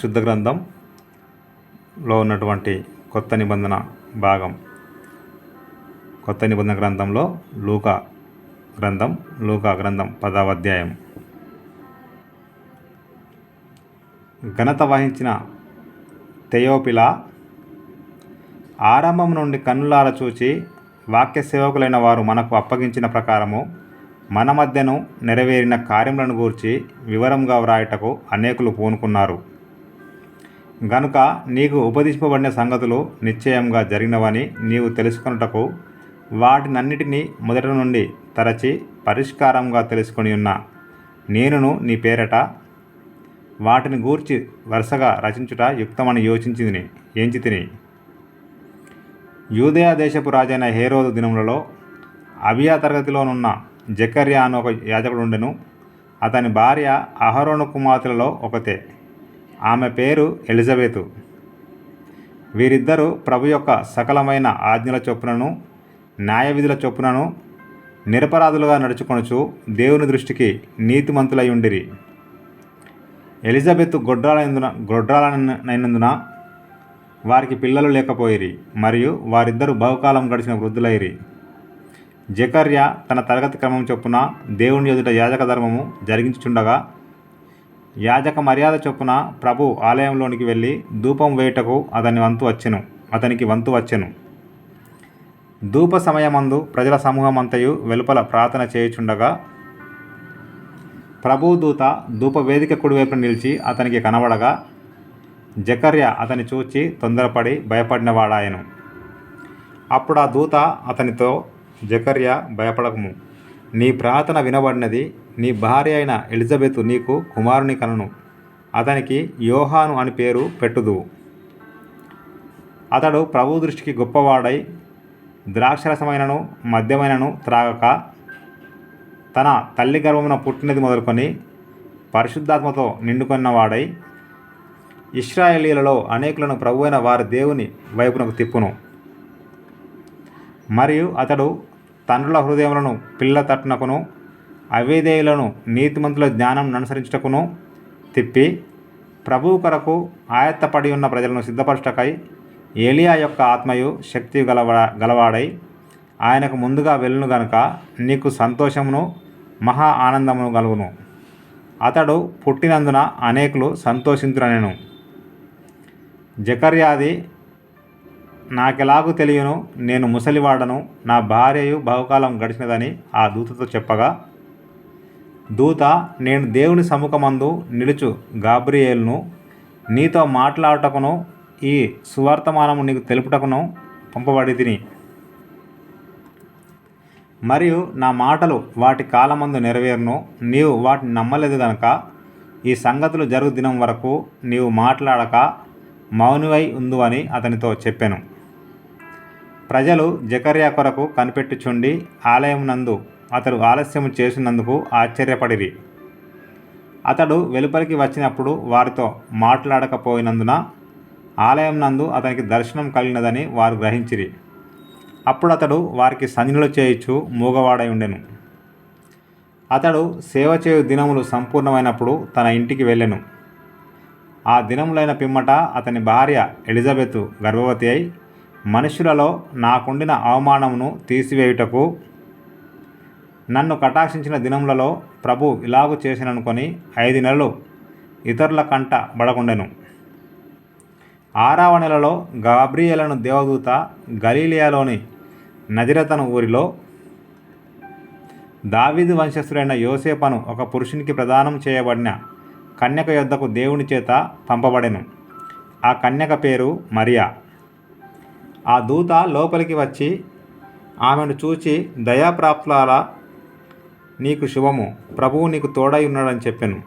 పరిశుద్ధ గ్రంథంలో ఉన్నటువంటి కొత్త నిబంధన భాగం. కొత్త నిబంధన గ్రంథంలో లూకా గ్రంథం లూకా గ్రంథం పదవ అధ్యాయం. ఘనత వహించిన తెయోపిల ఆరంభం నుండి కన్నులార చూచి వాక్య సేవకులైన వారు మనకు అప్పగించిన ప్రకారము మన మధ్యను నెరవేరిన కార్యములను గూర్చి వివరంగా వ్రాయటకు అనేకులు పూనుకున్నారు. గనుక నీకు ఉపదేశింపబడిన సంగతులు నిశ్చయంగా జరిగినవని నీవు తెలుసుకొనుటకు వాటినన్నిటినీ మొదట నుండి తరచి పరిష్కారంగా తెలుసుకొని ఉన్న. నేనును నీ పేరట వాటిని గూర్చి వరుసగా రచించుట యుక్తమని యోచించింది ఏంచి తిని యూదయ దేశపు రాజైన హేరోదు దినములలో అభియా తరగతిలోనున్న జకర్యా అని ఒక యాజకుడు ఉండెను అతని భార్య అహరోను కుమార్తెలలో ఒకతే. ఆమె పేరు ఎలిజబెతు. వీరిద్దరూ ప్రభు యొక్క సకలమైన ఆజ్ఞల చొప్పునను న్యాయ విధుల చొప్పునను నిరపరాధులుగా నడుచుకొనుచు దేవుని దృష్టికి నీతిమంతులై ఉండిరి ఎలిజబెత్ గొడ్రాలైనందున గొడ్రాలైనందున వారికి పిల్లలు లేకపోయిరి మరియు వారిద్దరూ బహుకాలం గడిచిన వృద్ధులైరి. జకర్య తన తరగతి క్రమం చొప్పున దేవుని ఎదుట యాజక ధర్మము జరిగించుచుండగా యాజక మర్యాద చొప్పున ప్రభు ఆలయంలోనికి వెళ్ళి ధూపం వేయుటకు అతని వంతు వచ్చెను అతనికి వంతు వచ్చెను. ధూప సమయమందు ప్రజల సమూహమంతయు వెలుపల ప్రార్థన చేయుచుండగా ప్రభు దూత ధూప వేదిక కుడివైపు నిలిచి అతనికి కనబడగా జకర్య అతని చూచి తొందరపడి భయపడినవాడాయను. అప్పుడు ఆ దూత అతనితో జకర్య భయపడకము. నీ ప్రార్థన వినబడినది. నీ భార్య అయిన ఎలిజబెత్ నీకు కుమారుని కనును. అతనికి యోహాను అని పేరు పెట్టుదు. అతడు ప్రభు దృష్టికి గొప్పవాడై ద్రాక్షరసమైనను మద్యమైనను త్రాగక తన తల్లి గర్భమున పుట్టినది మొదలుకొని పరిశుద్ధాత్మతో నిండుకున్నవాడై ఇస్రాయేలీలలో అనేకులను ప్రభువైన వారి దేవుని వైపునకు తిప్పును. మరియు అతడు తండ్రుల హృదయములను పిల్ల తట్టునకును అవిధేయులను నీతిమంతుల జ్ఞానం అనుసరించుటకును తిప్పి ప్రభువు కొరకు ఆయత్తపడి ఉన్న ప్రజలను సిద్ధపరచుటకై ఏలియా యొక్క ఆత్మయు శక్తి గలవ గలవాడై ఆయనకు ముందుగా వెళ్ళును గనుక నీకు సంతోషమును మహా ఆనందమును కలుగును అతడు పుట్టినందున అనేకులు సంతోషించురనెను జకర్యాది నాకెలాగూ తెలియను నేను ముసలివాడను నా భార్యయు బహుకాలం గడిచినదని ఆ దూతతో చెప్పగా దూత నేను దేవుని సముఖమందు నిలుచు గాబ్రియేల్ను నీతో మాట్లాడుటకును ఈ సువర్తమానము నీకు తెలుపుటకును పంపబడి తిని. మరియు నా మాటలు వాటి కాలమందు నెరవేరును నీవు వాటిని నమ్మలేదు గనక ఈ సంగతులు జరుగు దినం వరకు నీవు మాట్లాడక మౌనివై ఉందు అని అతనితో చెప్పాను. ప్రజలు జకర్యా కొరకు కనిపెట్టుచుండి ఆలయం నందు అతడు ఆలస్యము చేసినందుకు ఆశ్చర్యపడిరి. అతడు వెలుపలికి వచ్చినప్పుడు వారితో మాట్లాడకపోయినందున ఆలయం నందు అతనికి దర్శనం కలిగినదని వారు గ్రహించిరి. అప్పుడు అతడు వారికి సంజ్ఞలు చేయుచు మూగవాడై ఉండెను. అతడు సేవ చేయు దినములు సంపూర్ణమైనప్పుడు తన ఇంటికి వెళ్ళెను. ఆ దినములైన పిమ్మట అతని భార్య ఎలిజబెత్ గర్భవతి అయి మనుషులలో నాకుండిన అవమానమును తీసివేయుటకు నన్ను కటాక్షించిన దినములలో ప్రభు ఇలాగు చేసిననుకొని ఐదు నెలలు ఇతరుల కంట బడకుండెను. ఆరవ నెలలో గాబ్రియలను దేవదూత గలీలియాలోని నజరతను ఊరిలో దావీదు వంశస్థుడైన యోసేపను ఒక పురుషునికి ప్రదానం చేయబడిన కన్యక యొద్దకు దేవుని చేత పంపబడెను. ఆ కన్యక పేరు మరియా. ఆ దూత లోపలికి వచ్చి ఆమెను చూచి దయాప్రాప్తులారా నీకు శుభము. ప్రభువు నీకు తోడై ఉన్నాడని చెప్పాను.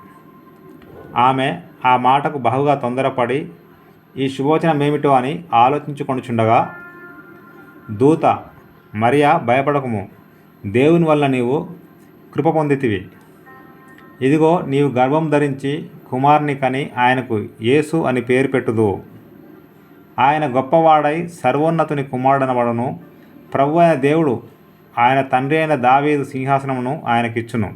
ఆమె ఆ మాటకు బహుగా తొందరపడి ఈ శుభవచనమేమిటో అని ఆలోచించుకొనుచుండగా దూత మరియా భయపడకము. దేవుని వల్ల నీవు కృప పొందితివి. ఇదిగో నీవు గర్భం ధరించి కుమారుని కని ఆయనకు యేసు అని పేరు పెట్టుదు ఆయన గొప్పవాడై సర్వోన్నతుని కుమారుడనబడను. ప్రభు అయిన దేవుడు ఆయన తండ్రి అయిన దావీదు సింహాసనమును ఆయనకిచ్చును.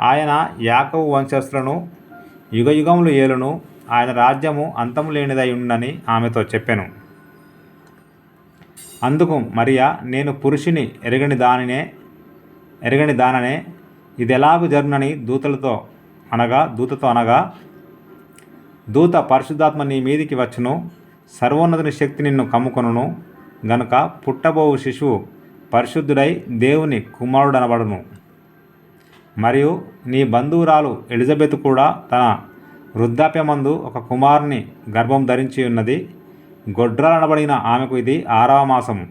ఆయన యాకవు వంశస్థులను యుగయుగములు ఏలును ఆయన రాజ్యము అంతము లేనిదై ఉండని ఆమెతో చెప్పాను. అందుకు మరియా నేను పురుషుని ఎరగని దానినే ఎరగని దాననే ఇది ఎలాగూ జరునని దూతలతో అనగా దూతతో అనగా దూత పరిశుద్ధాత్మ నీ మీదికి వచ్చును. సర్వోన్నతుని శక్తి నిన్ను కమ్ముకొనును. గనుక పుట్టబోవు శిశువు పరిశుద్ధుడై దేవుని కుమారుడనబడును. మరియు నీ బంధువురాలు ఎలిజబెత్ కూడా తన వృద్ధాప్యమందు ఒక కుమారుని గర్భం ధరించి ఉన్నది. గొడ్రాలనబడిన ఆమెకు ఇది ఆరవ మాసము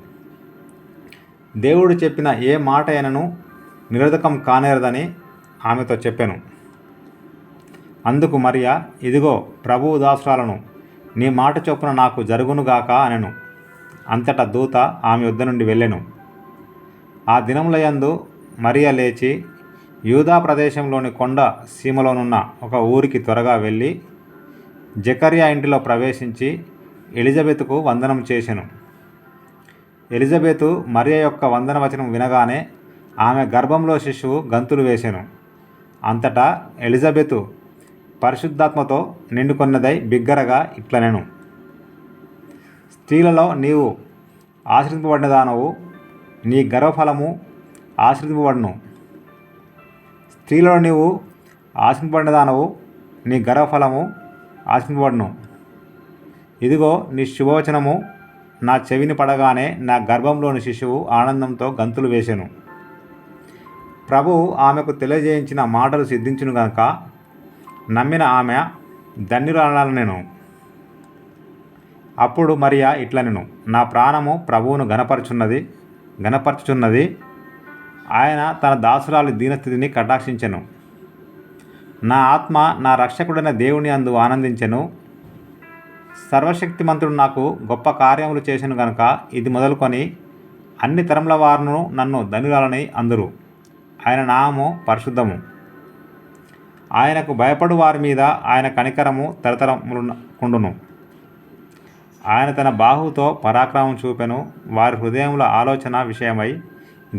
దేవుడు చెప్పిన ఏ మాట అయినను నిరర్ధకం కానేరదని ఆమెతో చెప్పాను. అందుకు మరియా ఇదిగో ప్రభువు దాసురాలను నీ మాట చొప్పున నాకు జరుగునుగాక అనెను. అంతటా దూత ఆమె వద్ద నుండి వెళ్ళెను. ఆ దినములయందు మరియ లేచి యూదా ప్రదేశంలోని కొండ సీమలోనున్న ఒక ఊరికి త్వరగా వెళ్ళి జకర్యా ఇంటిలో ప్రవేశించి ఎలిజబెత్కు వందనం చేసెను. ఎలిజబెతు మరియ యొక్క వందన వచనం వినగానే ఆమె గర్భంలో శిశువు గంతులు వేసెను. అంతటా ఎలిజబెతు పరిశుద్ధాత్మతో నిండుకొన్నదై బిగ్గరగా ఇట్లనెను స్త్రీలలో నీవు ఆశ్రదింపబడిన దానవు నీ గర్వఫలము ఆశ్రదింపబడును స్త్రీలలో నీవు ఆశింపబడిన దానవు నీ గర్వఫలము ఆశ్రదింపబడును ఇదిగో నీ శుభవచనము నా చెవిని పడగానే నా గర్భంలోని శిశువు ఆనందంతో గంతులు వేసెను. ప్రభువు ఆమెకు తెలియజేయించిన మాటలు సిద్ధించును గనక నమ్మిన ఆమె ధన్యురాలను నేను. అప్పుడు మరియా ఇట్లనెను నా ప్రాణము ప్రభువును గనపరచున్నది గనపరచుచున్నది ఆయన తన దాసురాలి దీనస్థితిని కటాక్షించెను. నా ఆత్మ నా రక్షకుడైన దేవుని అందు ఆనందించెను. సర్వశక్తిమంతుడు నాకు గొప్ప కార్యములు చేశాను గనుక ఇది మొదలుకొని అన్ని తరముల వారును నన్ను ధనురాలని అందరు. ఆయన నామము పరిశుద్ధము. ఆయనకు భయపడు వారి మీద ఆయన కనికరము తరతరములుకుండును. ఆయన తన బాహుతో పరాక్రమం చూపెను వారి హృదయముల ఆలోచన విషయమై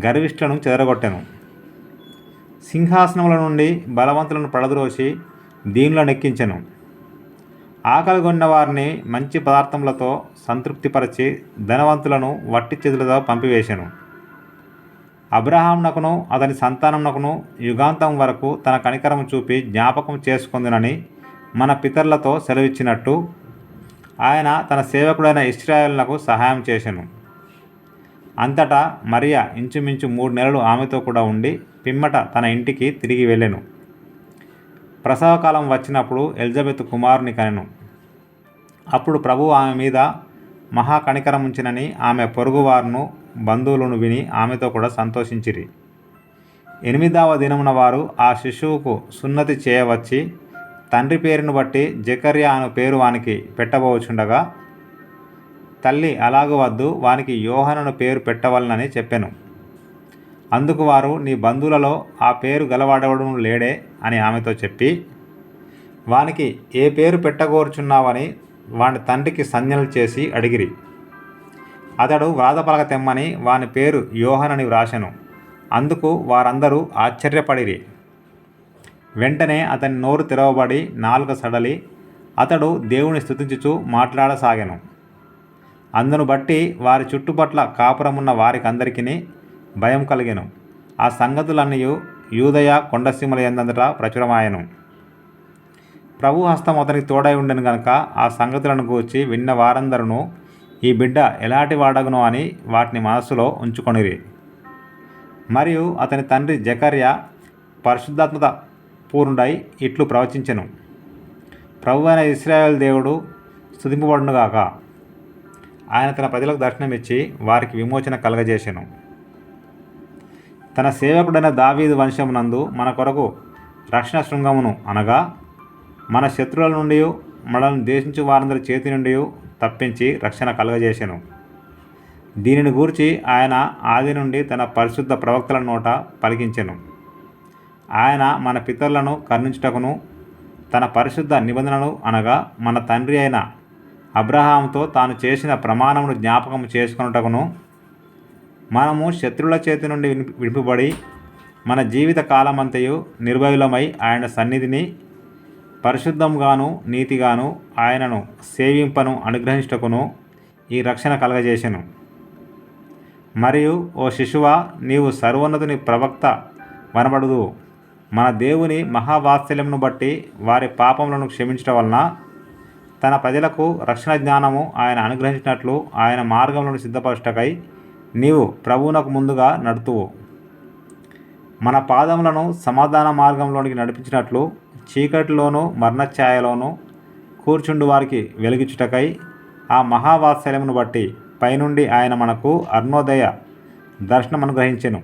గర్విష్ఠులను చెదరగొట్టెను. సింహాసనముల నుండి బలవంతులను పడద్రోసి దీనిలో నెక్కించెను. ఆకలిగొన్న వారిని మంచి పదార్థములతో సంతృప్తిపరచి ధనవంతులను వట్టి చేతులతో పంపివేశెను అబ్రహాంనకును అతని సంతానంనకును యుగాంతం వరకు తన కనికరము చూపి జ్ఞాపకం చేసుకుందునని మన పితరులతో సెలవిచ్చినట్టు ఆయన తన సేవకుడైన ఇస్రాయల్నకు సహాయం చేశాను అంతటా మరియా ఇంచుమించు మూడు నెలలు ఆమెతో కూడా ఉండి పిమ్మట తన ఇంటికి తిరిగి వెళ్ళెను. ప్రసవకాలం వచ్చినప్పుడు ఎలిజబెత్ కుమారుని కనెను. అప్పుడు ప్రభు ఆమె మీద మహా ఉంచినని ఆమె పొరుగువారును బంధువులను విని ఆమెతో కూడా సంతోషించిరి. ఎనిమిదవ దినమున వారు ఆ శిశువుకు సున్నతి చేయవచ్చి తండ్రి పేరును బట్టి జకర్యా అను పేరు వానికి పెట్టబోచుండగా తల్లి అలాగు వద్దు వానికి యోహనను పేరు పెట్టవలనని చెప్పెను. అందుకు వారు నీ బంధువులలో ఆ పేరు గలవాడవడం లేడే అని ఆమెతో చెప్పి వానికి ఏ పేరు పెట్టగోరుచున్నావని వాని తండ్రికి సంజ్ఞలు చేసి అడిగిరి. అతడు వ్రాతపలక తెమ్మని వాని పేరు యోహనని వ్రాసెను అందుకు వారందరూ ఆశ్చర్యపడిరి. వెంటనే అతని నోరు తెరవబడి నాలుక సడలి అతడు దేవుని స్థుతించుచు మాట్లాడసాగాను. అందును బట్టి వారి చుట్టుపట్ల కాపురమున్న వారికందరికీ భయం కలిగెను. ఆ సంగతులన్నీ యూదయ కొండసీమల ఎందంతటా ప్రచురమాయను. ప్రభు హస్తం అతనికి తోడై ఉండను గనుక ఆ సంగతులను గూర్చి విన్న వారందరూ ఈ బిడ్డ ఎలాంటి వాడగునో అని వాటిని మనస్సులో ఉంచుకొనిరి. మరియు అతని తండ్రి జకర్య పరిశుద్ధాత్మత పూర్ణుడై ఇట్లు ప్రవచించెను. ప్రభు అయిన ఇస్రాయేల్ దేవుడు స్థుతింపబడునుగాక ఆయన తన ప్రజలకు దర్శనమిచ్చి వారికి విమోచన కలగజేసెను. తన సేవకుడైన దావీదు వంశమునందు మన కొరకు రక్షణ శృంగమును అనగా మన శత్రువుల నుండి మనల్ని దేశించు వారందరి చేతి నుండి తప్పించి రక్షణ కలుగజేసెను. దీనిని గూర్చి ఆయన ఆది నుండి తన పరిశుద్ధ ప్రవక్తల నోట పలికించెను. ఆయన మన పితరులను కరుణించుటకును తన పరిశుద్ధ నిబంధనలు అనగా మన తండ్రి అయిన అబ్రహాంతో తాను చేసిన ప్రమాణమును జ్ఞాపకం చేసుకొనుటకును మనము శత్రువుల చేతి నుండి విడిపబడి మన జీవిత కాలమంతయు నిర్భయులమై ఆయన సన్నిధిని పరిశుద్ధంగాను నీతిగాను ఆయనను సేవింపను అనుగ్రహించుటకును ఈ రక్షణ కలగజేసెను. మరియు ఓ శిశువ నీవు సర్వోన్నతుని ప్రవక్త వనబడుదు మన దేవుని మహావాత్సల్యంను బట్టి వారి పాపములను క్షమించటం వలన తన ప్రజలకు రక్షణ జ్ఞానము ఆయన అనుగ్రహించినట్లు ఆయన మార్గములను సిద్ధపరచుటకై నీవు ప్రభువునకు ముందుగా నడుతువు. మన పాదములను సమాధాన మార్గంలోనికి నడిపించినట్లు చీకటిలోనూ మరణఛాయలోనూ కూర్చుండు వారికి వెలిగించుటకై ఆ మహావాత్సల్యమును బట్టి పైనుండి ఆయన మనకు అరుణోదయ దర్శనం అనుగ్రహించెను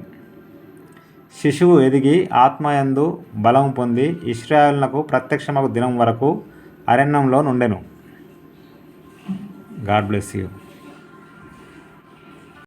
శిశువు ఎదిగి ఆత్మయందు బలం పొంది ఇస్రాయలునకు ప్రత్యక్షమగు దినం వరకు అరణ్యంలో నుండెను. God bless you.